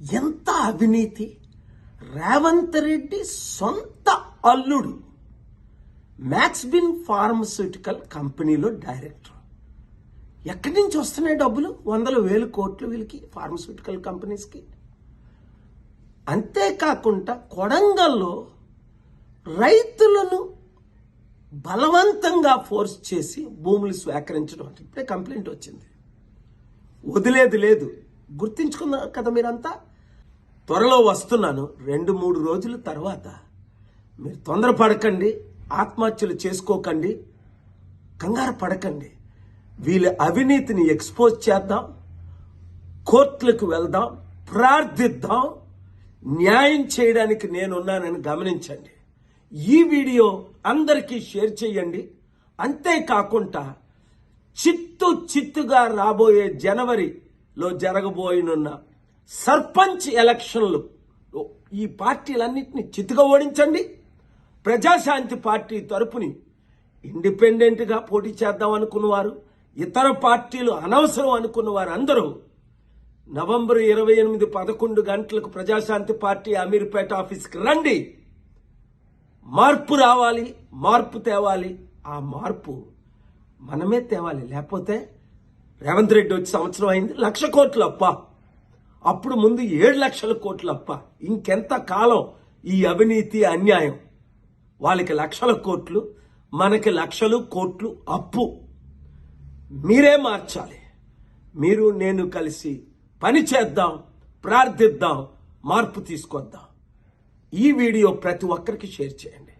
ఎంత అవినీతి? రేవంత్ రెడ్డి సొంత అల్లుడు. మ్యాక్స్బిన్ ఫార్మస్యూటికల్ కంపెనీలో డైరెక్టర్. ఎక్కడి నుంచి వస్తున్నాయి డబ్బులు? వందల వేలు కోట్లు వీళ్ళకి ఫార్మస్యూటికల్ కంపెనీస్కి. అంతేకాకుండా కొడంగల్లో రైతులను బలవంతంగా ఫోర్స్ చేసి భూములు స్వీకరించడం ఇప్పుడే కంప్లైంట్ వచ్చింది. వదిలేదు లేదు. గుర్తించుకున్నారు కదా మీరంతా? త్వరలో వస్తున్నాను రెండు మూడు రోజుల తర్వాత. మీరు తొందరపడకండి ఆత్మహత్యలు చేసుకోకండి కంగారు పడకండి. వీళ్ళ అవినీతిని ఎక్స్పోజ్ చేద్దాం కోర్టులకు వెళ్దాం ప్రార్థిద్దాం న్యాయం చేయడానికి నేనున్నానని గమనించండి. ఈ వీడియో అందరికీ షేర్ చేయండి. అంతేకాకుండా చిత్తు చిత్తుగా రాబోయే జనవరిలో జరగబోయినున్న సర్పంచ్ ఎలక్షన్లు. ఈ పార్టీలన్నింటినీ చితిగా ఓడించండి. ప్రజాశాంతి పార్టీ తరపుని ఇండిపెండెంట్గా పోటీ చేద్దాం అనుకున్నవారు ఇతర పార్టీలు అనవసరం అనుకున్న వారు అందరూ నవంబర్ ఇరవై ఎనిమిది పదకొండు గంటలకు ప్రజాశాంతి పార్టీ అమీర్పేట ఆఫీస్కి రండి. మార్పు రావాలి మార్పు తేవాలి. ఆ మార్పు మనమే తేవాలి. లేకపోతే రేవంత్ రెడ్డి వచ్చి సంవత్సరం అయింది లక్ష కోట్లు అప్ప అప్పుడు ముందు ఏడు లక్షల కోట్లు అప్ప ఇంకెంత కాలం ఈ అవినీతి అన్యాయం? వాళ్ళకి లక్షల కోట్లు మనకి లక్షలు కోట్లు అప్పు. మీరే మార్చాలి. మీరు నేను కలిసి పని చేద్దాం ప్రార్థిద్దాం మార్పు తీసుకొద్దాం. ఈ వీడియో ప్రతి ఒక్కరికి షేర్ చేయండి.